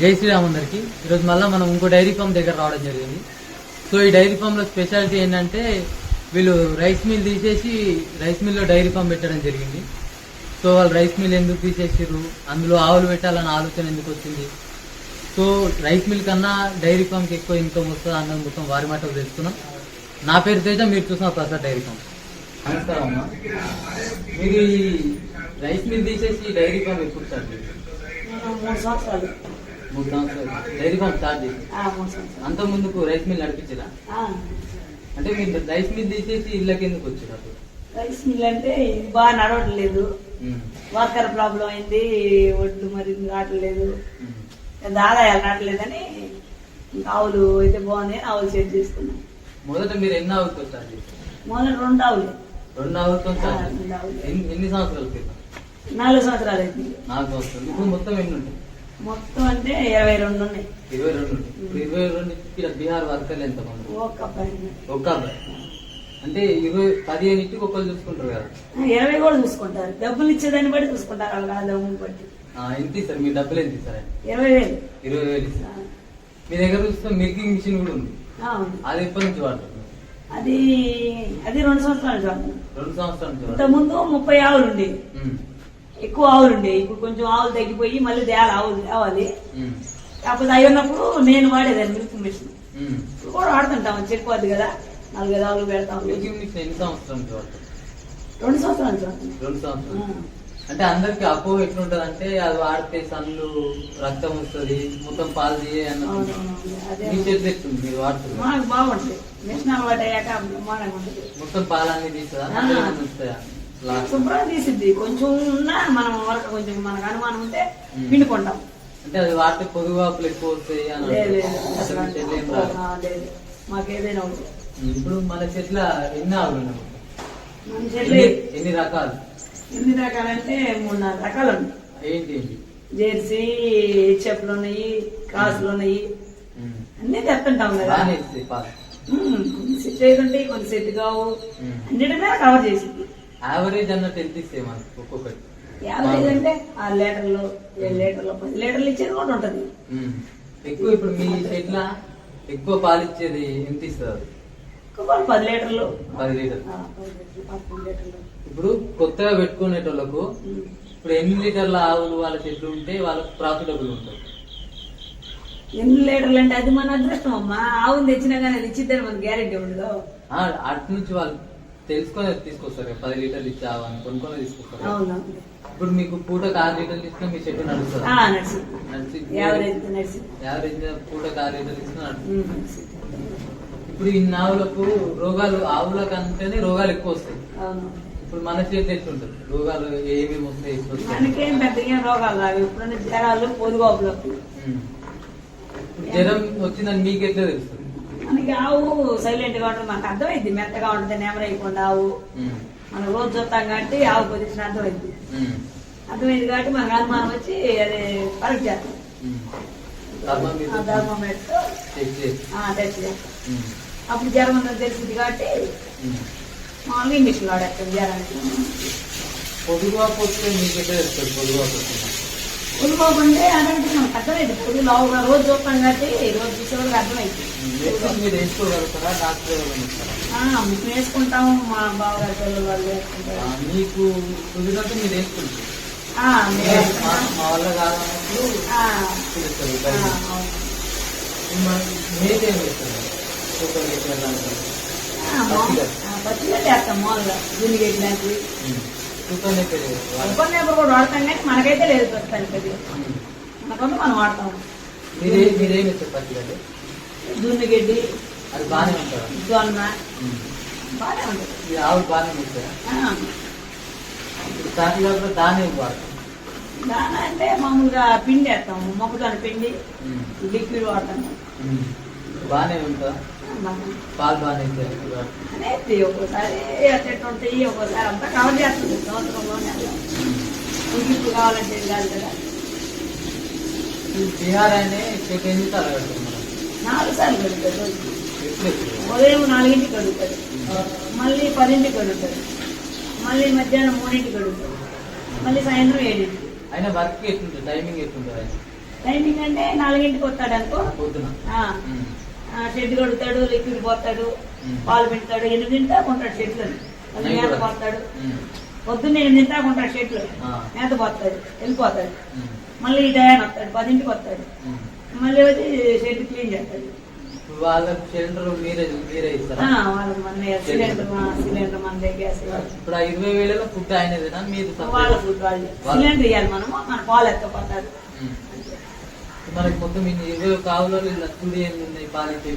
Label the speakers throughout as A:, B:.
A: జై శ్రీరామ్ అందరికి. ఈరోజు మళ్ళీ మనం ఇంకో డైరీ ఫామ్ దగ్గర రావడం జరిగింది. సో ఈ డైరీ ఫామ్లో స్పెషాలిటీ ఏంటంటే వీళ్ళు రైస్ మిల్ తీసేసి రైస్ మిల్లో డైరీ ఫామ్ పెట్టడం జరిగింది. సో వాళ్ళు రైస్ మిల్ ఎందుకు తీసేసారు అందులో ఆవులు పెట్టాలన్న ఆలోచన ఎందుకు వచ్చింది? సో రైస్ మిల్ కన్నా డైరీ ఫామ్కి ఎక్కువ ఇన్కమ్ వస్తుంది అన్నది మొత్తం వారి మాట తెలుసుకున్నాం. నా పేరు తేజ మీరు చూసిన ప్రసాద్ డైరీ ఫామ్. నమస్కారం అమ్మా. మీరు ఈ రైస్ మిల్ తీసేసి డైరీ ఫామ్ ఎప్పుడు చేశారు?
B: నేను మూడు సంవత్సరాలు.
A: మూడు సంవత్సరాలు డైరీ ఫామ్ స్టార్ట్ చేసి అంత ముందుకు రైస్ మిల్ నడిపించరా? అంటే మీరు రైస్ మిల్ తీసేసి ఇళ్ళకి ఎందుకు వచ్చారు అప్పుడు?
B: రైస్ మిల్ అంటే ఇది బాగా నడవట్లేదు. వర్కర్ ప్రాబ్లం అయింది ఒడ్లు మరి రావట్లేదు. పెద్ద ఆదాయాలు రావట్లేదని ఆవులు అయితే బాగున్నాయి ఆవులు సెట్ చేసుకున్నాం.
A: మొదట మీరు ఎన్ని ఆవులతో స్టార్ట్ చేశారు
B: మొదటి రెండు ఆవులు.
A: రెండు ఆవులతో స్టార్ట్
B: ఆవులు.
A: ఎన్ని సంవత్సరాల క్రితం?
B: నాలుగు సంవత్సరాలు అయింది.
A: నాలుగు సంవత్సరాలు. ఇప్పుడు మొత్తం ఎన్ని ఉంటాయి?
B: మొత్తం అంటే ఇరవై రెండు ఉన్నాయి.
A: ఇరవై రెండు ఇరవై రెండు ఇక్కడ బీహార్ వర్కర్లు ఎంత మంది?
B: ఒక్క అబ్బాయి
A: ఒక్క అబ్బాయి అంటే ఇరవై పదిహేను ఇంటికి ఒకళ్ళు చూసుకుంటారు కదా?
B: ఇరవై కూడా చూసుకుంటారు. డబ్బులు ఇచ్చేదాన్ని బట్టి చూసుకుంటారు వాళ్ళ బట్టి.
A: ఎంత ఇస్తారు? మీ డబ్బులు ఎంత ఇస్తారు?
B: ఇరవై వేలు.
A: ఇరవై వేలు ఇస్తారు. మీ దగ్గర చూస్తే మిల్కింగ్ మిషన్ కూడా ఉంది. అది ఎప్పటి నుంచి వాడుతున్నారు
B: అది అది రెండు సంవత్సరాలు చాలు
A: రెండు సంవత్సరాల
B: ఇంత. ముందు ముప్పై ఆవులు ఉండేవి ఎక్కువ ఆవులు ఉండేవి ఇప్పుడు కొంచెం ఆవులు తగ్గిపోయి మళ్ళీ తేవాలి ఆవులు
A: ఉమ్,
B: కాకపోతే అవి ఉన్నప్పుడు నేను వాడేదాన్ని మిల్క్ మిషన్. ఇప్పుడు కూడా వాడుతుంటాం. చెక్కువద్దు కదా. నాలుగైదు ఆవులు పెడతాం. రెండు సంవత్సరాలు.
A: రెండు సంవత్సరాలు. అంటే అందరికి అపోహ ఎట్లుంటది అంటే అది వాడితే సన్లు రక్తం వస్తుంది మొత్తం పాలు మీరు వాడుతున్నారు
B: మాకు బాగుంటుంది. మిషన్ అలవాటు అయ్యాక బ్రహ్మాండంగా ఉంటుంది.
A: మొత్తం పాలన్నీ తీస్తుందా?
B: శుభ్రం తీసిద్ది కొంచెం ఉన్నా మనం వరకు కొంచెం మనకు అనుమానం ఉంటే. పిండుకుంటాం
A: అంటే అది వాడితే పొదుగు వాపులు ఎక్కువ వస్తాయి అని
B: లేదు లేదు
A: అంటారు. అసలు మీ చెట్లు ఏం
B: అసలు
A: రాదు.
B: ఆ, లేదు. మాకు ఏదైనా ఉంటుంది
A: ఇప్పుడు మన చెట్ల ఎన్ని ఆవులు
B: మన చెట్లు
A: ఎన్ని రకాలు?
B: ఎన్ని రకాలంటే మూడు నాలుగు రకాలు
A: ఏంటి
B: జెర్సీ చెప్పులు ఉన్నాయి క్రాసులు ఉన్నాయి. అన్ని తెస్తుంటాం కదా. కొన్ని సెట్ అయ్యి కొన్ని సెట్ కావు.
A: ఉమ్.
B: అన్నిటి మీద కవర్ చేసింది
A: యావరేజ్ అన్నట్టు ఎంత ఇస్తాయి మనకు ఒక్కొక్కటి?
B: ఐదు అంటే ఆరు లీటర్లు ఏడు లీటర్లు పది లీటర్లు ఇచ్చేది కూడా ఉంటది.
A: ఎక్కువ ఇప్పుడు మీ చెట్ల ఎక్కువ పాలు ఇచ్చేది ఎంత ఇస్తుంది
B: ఇంకొకరు పది లీటర్లు.
A: పది
B: లీటర్లు.
A: ఇప్పుడు కొత్తగా పెట్టుకునేటోళ్ళకు. ఇప్పుడు ఎన్ని లీటర్ల ఆవులు వాళ్ళ చెట్లు ఉంటే వాళ్ళకు ప్రాఫిటబుల్ ఉంటుంది
B: ఎన్ని లీటర్లు అంటే అది మన అదృష్టం అమ్మా. ఆవును తెచ్చినా కానీ అది ఇచ్చిద్దని మన గ్యారెంటీ ఉండదు.
A: అటు నుంచి వాళ్ళు తెలుసుకొని తీసుకొస్తారు. పది లీటర్లు ఇచ్చే ఆవు అని కొనుక్కొని తీసుకొస్తారు.
B: అవును.
A: ఇప్పుడు మీకు పూటకు ఆరు లీటర్లు ఇచ్చినా మీ చెట్టు నడుస్తుంది?
B: ఆ, నడిచింది
A: నడిచి
B: యావరేజ్ నడిచింది
A: యావరేజ్ మీద పూటకు ఆరు లీటర్లు ఇచ్చినా నడుస్తుంది.
B: ఉమ్, నడిచింది.
A: ఇప్పుడు ఈ ఆవులకు రోగాలు ఆవుల కంటేనే రోగాలు ఎక్కువ వస్తాయి.
B: అవును.
A: ఇప్పుడు మన చేతి ఎట్లుంటుంది రోగాలు ఏమేమి వస్తాయి
B: మనకేం పెద్దగా ఏం రోగాలు రావు. ఎప్పుడైనా జ్వరాలు పొదుగోపులకు
A: ఉమ్. ఇప్పుడు జ్వరం వచ్చిందని మీకు ఎట్లా తెలుస్తుంది
B: మనకి ఆవు సైలెంట్గా ఉంటుంది. మనకు అర్థమైంది. మెత్తగా ఉంటుంది నెమరైకుండా ఆవు. మనం రోజు చూస్తాం కాబట్టి ఆవు పొజిషన్ అర్థమైంది. అర్థమైంది కాబట్టి మనకు అనుమానం వచ్చి అది పరీక్ష చేస్తాం. అప్పుడు జ్వరం ఉందని తెలిసింది కాబట్టి
A: ఉమ్.
B: మామూలుగా ఇంగ్లీష్ వాడేస్తాం జ్వరానికి.
A: పోతే మీకు ఎట్లా తెలుస్తుంది పొదుగుగా పోతుంది
B: ఉల్లిపోకుంటే అదంటే మనకు అర్థమైంది? పొద్దు లావుగా రోజు చూస్తాం కాబట్టి రోజు చూసేవాళ్ళకి అర్థమైంది.
A: మీరు
B: మేము వేసుకుంటాము. మా బావగారి పిల్లలు వాళ్ళు వేసుకుంటారు.
A: మీకు కుదిరినట్టు మీరు వేసుకుంటారు. మా వల్ల కాదన్నప్పుడు ఏం వేస్తారు సూపర్ లీటర్ లాంటివి
B: ఆ, మా- ఆ, పచ్చిగా చేస్తాం మామూలుగా. ఉప్పర్ నేపర్ కూడా వాడతాం కానీ మనకైతే లేదు ప్రస్తుతానికి అది. మనకంటే మనం వాడతాం.
A: మీరే మీరేం ఇస్తారు పచ్చిగడ్డ
B: దున్ని గడ్డి
A: అది బాగానే ఉంటారా?
B: జొన్న బాగానే ఉంటుంది.
A: ఈ ఆవు బాగానే
B: ఆ,
A: ఇప్పుడు కాకుండా దాని వాడతాం.
B: దాన అంటే మామూలుగా పిండి వేస్తాం మొక్కజొన్న పిండి లిక్విడ్ వాడతాం
A: బాగానే ఉంటుందా
B: బాగానే.
A: పాలు బాగానే ఇస్తారు
B: అనేది ఒక్కోసారి అంతా కవర్ చేస్తుంది. సంవత్సరంలోనే కావాలంటే ఇది కాదు. కదా
A: ఈ బీహార్ అనే చెట్టు ఎన్ని సార్లు కడతారు మనం
B: నాలుగు సార్లు ఉదయం నాలుగింటికి కడుగుతుంది మళ్ళీ పదింటికి కడుగుతుంది మళ్ళీ మధ్యాహ్నం మూడింటికి కడుగుతుంది మళ్ళీ సాయంత్రం ఏడింటికి.
A: అయినా వర్క్ ఎట్లుంటుంది? టైమింగ్ ఎట్లుంటుంది?
B: టైమింగ్ అంటే నాలుగింటికి వస్తాడు అనుకో.
A: పొద్దున.
B: షెడ్ కొడతాడు లిక్విడ్ పోతాడు. పాలు పెడతాడు ఎనిమిది దాకా ఉంటాడు షెడ్లో మళ్ళీ
A: నైట్
B: మేత. పోతాడు. పొద్దున్న ఎనిమిది దాకా ఉంటాడు షెడ్లో. మేత పోతాడు వెళ్ళిపోతాడు. మళ్ళీ ఈ టైం వస్తాడు పదింటికి వస్తాడు. మళ్ళీ వచ్చి షెడ్ క్లీన్ చేస్తాడు
A: వాళ్ళకి సిలిండర్ మీరే ఇస్తారా
B: సిలిండర్ మన సిలిండర్ మన గ్యాస్
A: ఇప్పుడు ఇరవై వేలలో ఫుడ్ ఆయనదేనా మీరు
B: వాళ్ళ ఫుడ్ వాళ్ళు సిలిండర్ ఇవ్వాలి మనము మన పాలు ఎత్తపోతారు.
A: మనకి మొత్తం ఇన్ని ఇరవై కావులలో ఇలా చూడి ఏమి ఉన్నాయి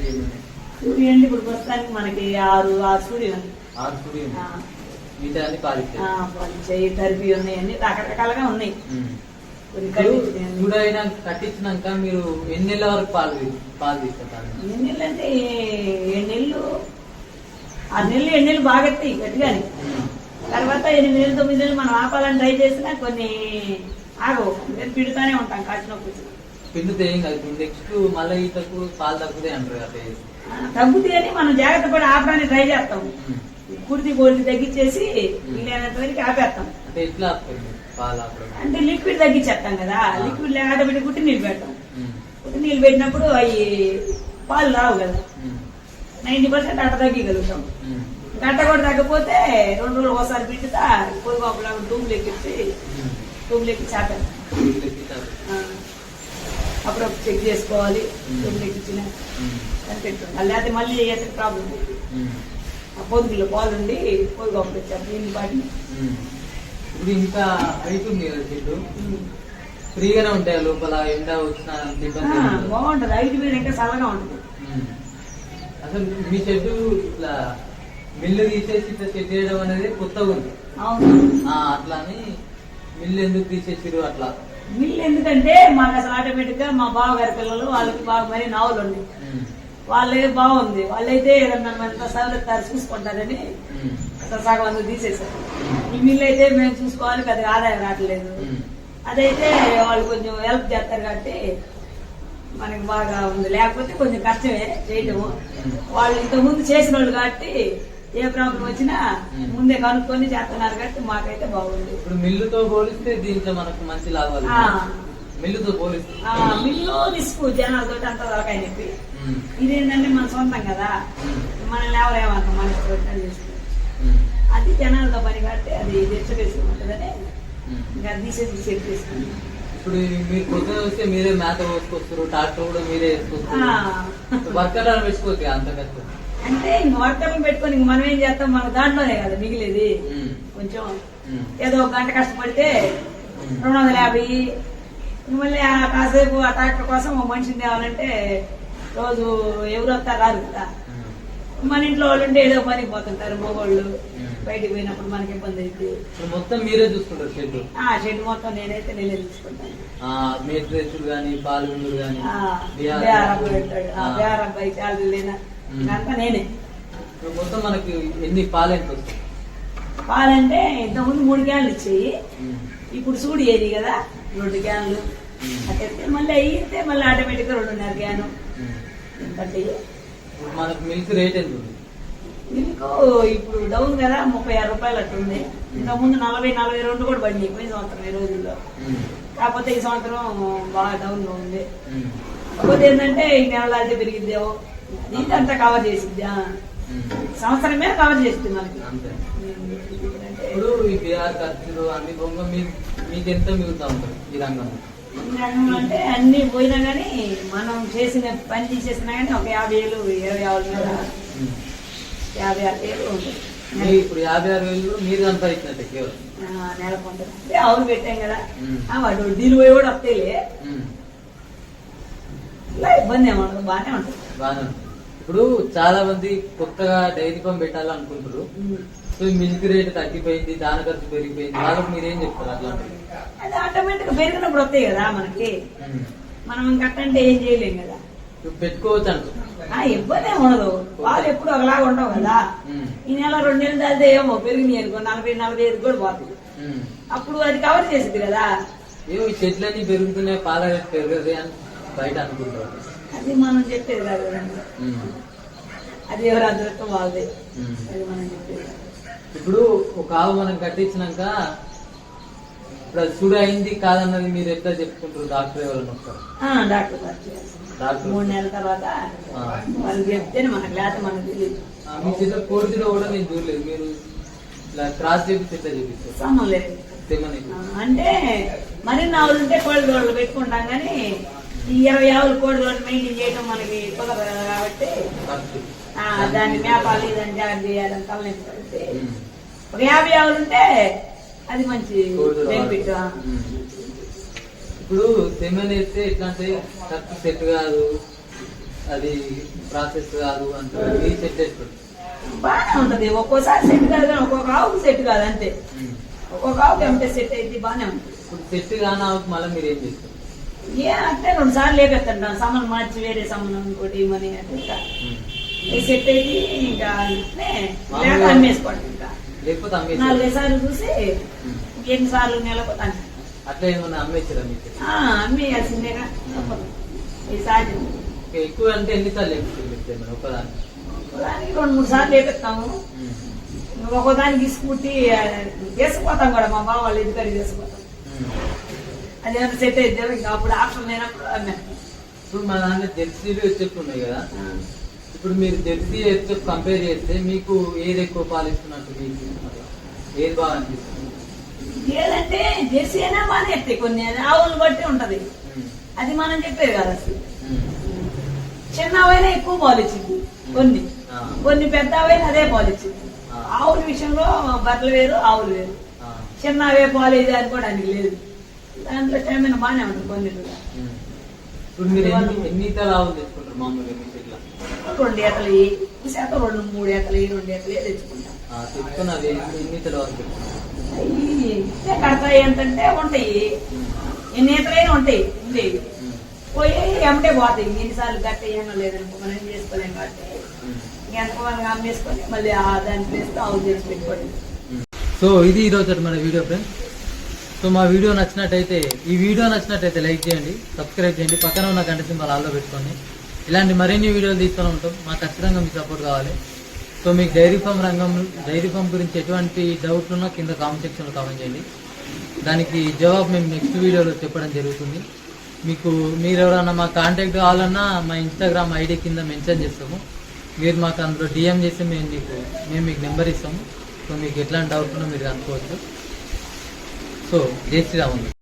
A: ఏమి ఉన్నాయి.
B: సూర్యుడు ఇప్పుడు ప్రస్తుతానికి మనకి ఆరు ఆరు ఉన్నాయి.
A: ఆరు
B: ఆ,
A: మిగతా అన్ని
B: వాళ్ళు చెయ్యి తరిపి ఉన్నాయి అన్ని రకరకాలుగా ఉన్నాయి.
A: అయినా కట్టించినాక మీరు ఎన్ని నెలల వరకు పాలు పాలు తీసుకుంటారు?
B: ఎన్ని నెలలు అంటే ఏడు నెలలు? ఆరు నెలలు ఏడు నెలలు బాగా ఎత్తాయి గట్టిగాని. తర్వాత ఎనిమిది నెలలు తొమ్మిది నెలలు మనం ఆపాలని ట్రై చేసినా కొన్ని ఆగవు. పిడుతానే ఉంటాం కాచినప్పుడు
A: పిండితే ఏం కాదు. ఇప్పుడు నెక్స్ట్ మళ్ళీ ఈతకు పాలు తగ్గుతాయి అంటారు కదా
B: అని మనం జాగ్రత్త పడి ఆపడానికి ట్రై చేస్తాం. కుర్తి బోల్తి తగ్గించేసి వీలైనంత వరకు ఆపేస్తాం.
A: అంటే ఎట్లా ఆపుతుంది పాలు ఆపడం.
B: అంటే లిక్విడ్ తగ్గించేస్తాం కదా. లిక్విడ్ ఆటోమేటిక్ కుట్టి నీళ్ళు పెడతాం. కుట్టి నీళ్ళు పెట్టినప్పుడు అవి పాలు రావు కదా.
A: ఉమ్.
B: నైంటీ పర్సెంట్ అట్ట తగ్గగలుగుతాం. గంట కూడా తగ్గపోతే రెండు రోజులు ఒకసారి పిట్టుతా పొయ్యి లోపల టూబులు ఎక్కించి
A: ఉమ్.
B: టూబులు ఎక్కించి అప్పుడప్పుడు చెక్ చేసుకోవాలి. కనిపెట్టాలి లేకపోతే మళ్ళీ ఏదైతే ప్రాబ్లం. ఆ పొదుగులో పాలు ఉండి పొయ్యి లోపల వచ్చారు దీన్ని
A: ఉమ్. ఇప్పుడు ఇంకా ఉంది కదా చెట్టు ఫ్రీగానే ఉంటాయి లోపల? ఎండ వచ్చిన.
B: బాగుంటది. ఐదు మీద ఇంకా చల్లగా ఉంటుంది.
A: అసలు మీ చెట్టు ఇట్లా మిల్లు తీసేసి ఇట్లా సెట్ చేయడం అనేది కొత్తగా ఉంది.
B: అవును.
A: అట్లా అని మిల్లు ఎందుకు తీసేసిరు అట్లా?
B: మిల్లు ఎందుకంటే మాకు అసలు ఆటోమేటిక్గా మా బావగారి పిల్లలు వాళ్ళకి బాగా మరి నావులు ఉన్నాయి
A: ఉమ్.
B: వాళ్ళే బాగుంది. వాళ్ళైతే ఏదన్నా ఎంత సవలెత్తారు చూసుకుంటారని. అసలు సగం అందుకు తీసేశారు. ఈ మిల్లు అయితే మేము చూసుకోవాలి పెద్దగా ఆదాయం రావట్లేదు. అదైతే వాళ్ళు కొంచెం హెల్ప్ చేస్తారు కాబట్టి మనకి బాగా ఉంది. లేకపోతే కొంచెం కష్టమే చేయటము. వాళ్ళు ఇంతకు ముందు చేసిన వాళ్ళు కాబట్టి ఏ ప్రాబ్లం వచ్చినా ముందే కనుక్కొని చేస్తున్నారు కాబట్టి మాకైతే బాగుంది
A: ఇప్పుడు మిల్లుతో పోలిస్తే దీంట్లో మనకు మంచి లాభాలు. మిల్లుతో పోలిస్తే
B: మిల్లు రిస్క్ జనాలతో అంత నొప్పి
A: ఉమ్.
B: ఇదేంటంటే మన సొంతం కదా. మనం లేవలేమంత.
A: ఉమ్.
B: అది జనాలతో పని కాబట్టి అది డిస్టర్బెన్స్ ఉంటుందని. ఇంకా తీసేసి చేసుకున్నాం
A: ఇప్పుడు మీరు పొద్దున వస్తే మీరే మేత పోసుకొస్తారు ట్రాక్టర్ కూడా మీరే వేసుకొస్తారు వర్కర్లను పెట్టుకోవచ్చు అంత కష్టం
B: అంటే ఇంక పెట్టుకొని ఇంక మనం ఏం చేస్తాం? మన దాంట్లోనే కదా మిగిలేది. కొంచెం. ఏదో ఒక గంట కష్టపడితే. రెండు వందల యాభై. మళ్ళీ ఆ కాసేపు ఆ ట్రాక్టర్ కోసం ఒక మనిషిని తేవాలంటే రోజు ఎవరు వస్తారు? రారు కదా. మన ఇంట్లో వాళ్ళు ఉంటే ఏదో పనికి పోతుంటారు మగవాళ్ళు. బయటికి పోయినప్పుడు మనకి ఇబ్బంది అయితే
A: మొత్తం మీరే చూసుకుంటారు షెడ్
B: ఆ షెడ్ మొత్తం నేనైతే నేనే తీసుకుంటాను
A: మేట్రేసులు కానీ పాలు విందులు కానీ
B: బేరం పై చాలు లేనా నేనే
A: ఇప్పుడు మొత్తం మనకి ఎన్ని పాలు ఎంత వస్తాయి
B: పాలంటే ఇంతకుముందు మూడు క్యాన్లు ఇచ్చేయి. ఇప్పుడు సూడి ఏది కదా? రెండు క్యాన్లు.
A: ఉమ్.
B: అట్టయితే మళ్ళీ అయితే మళ్ళీ ఆటోమేటిక్గా రెండున్నర క్యాను. బట్టి.
A: మనకు మిల్క్ రేట్ ఎంత ఉంది?
B: మిల్క్ ఇప్పుడు డౌన్ కదా ముప్పై ఆరు రూపాయలు అట్టుంది. ఇంతకుముందు నలభై నలభై రెండు కూడా పడినాయి పోయిన సంవత్సరం ఈ రోజుల్లో. కాకపోతే ఈ సంవత్సరం బాగా డౌన్లో ఉంది. కాకపోతే ఏంటంటే ఈ నెల అయితే పెరిగిద్దేమో. ఇది అంతా కవర్ చేసిద్ది ఆ.
A: ఉమ్.
B: సంవత్సరం మీద కవర్ చేస్తుంది మనకి
A: ఇప్పుడు ఈ బీఆర్ ఖర్చులు అన్ని బొంగ మీ మీకు ఎంత మిగులుతా ఉంటారు ఈ రంగంలో
B: ఈ రంగంలో అంటే అన్ని పోయినా కానీ మనం చేసిన పని తీసేసినా కానీ ఒక యాభై వేలు ఇరవై ఆరు వేల. యాభై ఆరు వేలు ఉంటుంది
A: ఇప్పుడు యాభై ఆరు వేలు మీరు సంపాదించినట్టే కేవలం
B: నెలకు ఉంటుంది ఆవులు పెట్టాం కదా వాడు డీలు పోయి కూడా వస్తేలే
A: ఉమ్.
B: ఇలా ఇబ్బంది ఏమఉండదు బాగానే ఉంటుంది
A: బాగానే. ఇప్పుడు చాలా మంది కొత్తగా డైరీ ఫామ్ పెట్టాలనుకుంటారు. సో మిల్క్ రేట్ తగ్గిపోయింది దాన ఖర్చు పెరిగిపోయింది వాళ్ళకి మీరేం చెప్తారు అట్లాంటివి?
B: అది ఆటోమేటిక్ పెరిగినప్పుడు వస్తాయి కదా మనకి. మనం కట్టంటే ఏం చేయలేం కదా.
A: పెట్టుకోవచ్చు అంటారు
B: ఆ ఇబ్బంది ఉండదు. వాళ్ళు ఎప్పుడు ఒకలాగా ఉండవు కదా. ఈ నెల రెండు నెలలు దాల్తే ఏమో పెరిగినాయి అనుకో నలభై నలభై ఐదు కూడా పోతుంది. అప్పుడు అది కవర్ చేసింది కదా.
A: ఏమో చెట్లన్నీ పెరుగుతున్నాయి పాల పెరగదు అని బయట అనుకుంటారు.
B: అది మనం చెప్పేది కాదు. అది ఎవరు అదృష్టం వాళ్ళది. అది మనం చెప్పేది.
A: ఇప్పుడు ఒక ఆవు మనం కట్టించినాక ఇప్పుడు అది అయింది కాదన్నది మీరు ఎట్లా చెప్పుకుంటారు డాక్టర్ ఎవరైనా వస్తారు
B: డాక్టర్.
A: డాక్టర్
B: మూడు నెలల తర్వాత. వాళ్ళు చెప్తేనే మనకు లేకపోతే మనకు తెలియదు
A: మీ చేత కోడిలో కూడా నేను చూడలేదు మీరు ఇలా క్రాస్ చేపిస్తే ఎట్లా చేపిస్తారు
B: అంటే మరిన్ని ఆవులు ఉంటే కోడి దోళ్ళు పెట్టుకుంటాం కానీ ఈ ఇరవై ఆవులు కోడి మెయింటైన్ చేయడం మనకి కుదరదు కదా కాబట్టి దాన్ని మేపాలి దాన్ని జాగ్రత్త చేయాలని తలనొప్పి పడితే. ఒక యాభై ఆవులు ఉంటే అది మంచి బెనిఫిట్.
A: ఇప్పుడు సెమెన్ వేస్తే ఎట్లా అంటే ఖర్చు సెట్ కాదు అది ప్రాసెస్ కాదు అంటే సెట్ చేసుకోండి
B: బాగానే ఉంటది. ఒక్కోసారి సెట్ కాదు కానీ ఒక్కొక్క ఆవుకు సెట్ కాదు అంతే. ఒక్కొక్క ఆవుకి ఏమంటే సెట్ అయితే బాగానే ఉంటుంది.
A: ఇప్పుడు సెట్ కాని ఆవుకు మళ్ళీ మీరు ఏం చేస్తారు?
B: ఏ అంటే రెండు సార్లు లేపెత్తంటాం సమన్ మార్చి వేరే సమన్ ఇంకోటి ఇవ్వని అంటే ఇంకా
A: ఉమ్.
B: ఈ సెట్ అయితే ఇంకా లేక అమ్మేసుకోండి ఇంకా. నాలుగైదు సార్లు చూసి ఎన్ని సార్లు నిలబోతాను
A: అట్లా ఏమన్నా అమ్మేసారా మీకు?
B: అమ్మేయాల్సిందేగా. తప్పదు. ఈ సహజం
A: ఇంకా ఎక్కువ అంటే ఎన్నిసార్లు లేకపోతే మీరు సెమెన్ ఒకదాన్ని
B: దానికి రెండు మూడు సార్లు లేపెత్తాము
A: ఉమ్.
B: ఒక్కోదానికి తీసుకుంటే వేసిపోతాం కూడా మా బావ వాళ్ళు ఎందుకని వేసిపోతాం అది ఏమైనా సెట్ అయితే ఇంకా అప్పుడు ఆప్షన్ లేనప్పుడు
A: ఇప్పుడు మా దాంట్లో జెర్సీలు వచ్చేట్టు ఉన్నాయి కదా. ఇప్పుడు మీరు జెర్సీ హెచ్ఎఫ్ కంపేర్ చేస్తే మీకు ఏది ఎక్కువ పాలిస్తున్నట్టు మీకు? ఏది బాగా అనిపిస్తుంది?
B: ఏదంటే జెర్సీ అయినా బాగానే ఎత్తాయి కొన్ని. ఆవులు బట్టి ఉంటది. అది మనం చెప్పేది కదా అసలు. చిన్న అవైనా ఎక్కువ పాలు ఇచ్చింది కొన్ని. కొన్ని పెద్ద అవైనా అదే పాలు ఇచ్చింది
A: ఆ.
B: ఆవుల విషయంలో బర్రెలు వేరు ఆవులు వేరు. చిన్న అవే పాలు ఇది అనుకోవడానికి లేదు. దాంట్లో స్టామినా బాగానే ఉంటుంది కొన్నిట్లో
A: ఉమ్. ఇప్పుడు మీరు ఎన్ని ఎన్ని ఇతర ఆవులు తెచ్చుకుంటారు మామూలుగా మీ చెట్ల?
B: రెండు శాతం రెండు మూడు ఏతలు ఈ రెండు ఏతలు తెచ్చుకుంటాం.
A: తెచ్చుకొని ఎన్ని
B: కడతాయి ఎంతంటే ఉంటాయి. ఎన్ని ఈతలైనా ఉంటాయి ఉండేవి. పోయి ఎమ్మటే పోతాయి. ఎన్నిసార్లు గట్ట ఏమో లేదనుకో మనం ఏం చేసుకోలేం కాబట్టి.
A: ఉమ్.
B: ఎంతమంది అమ్మేసుకొని మళ్ళీ దాన్ని వేస్తే ఆవు చేసి పెట్టుకోండి.
A: సో ఇది ఈరోజు మన వీడియో ఫ్రెండ్స్. సో మా వీడియో నచ్చినట్టయితే ఈ వీడియో నచ్చినట్టయితే లైక్ చేయండి సబ్స్క్రైబ్ చేయండి పక్కన ఉన్న గంట సింబల్ ఆల్లో పెట్టుకోండి. ఇలాంటి మరిన్ని వీడియోలు తీసుకొని ఉంటాం. మాకు ఖచ్చితంగా మీ సపోర్ట్ కావాలి. సో మీకు డైరీ ఫామ్ రంగం డైరీ ఫామ్ గురించి ఎటువంటి డౌట్లు ఉన్నా కింద కామెంట్ సెక్షన్లో కామెంట్ చేయండి. దానికి జవాబు మేము నెక్స్ట్ వీడియోలో చెప్పడం జరుగుతుంది. మీకు మీరు ఎవరైనా మా కాంటాక్ట్ కావాలన్నా మా ఇన్స్టాగ్రామ్ ఐడి కింద మెన్షన్ చేస్తాము. మీరు మాకు అందులో డిఎం చేసి మేము మీకు మేము మీకు నెంబర్ ఇస్తాము. సో మీకు ఎట్లాంటి డౌట్ ఉన్నా మీరు అనుకోవచ్చు కనుక్కోవచ్చు సో జై శ్రీరామ్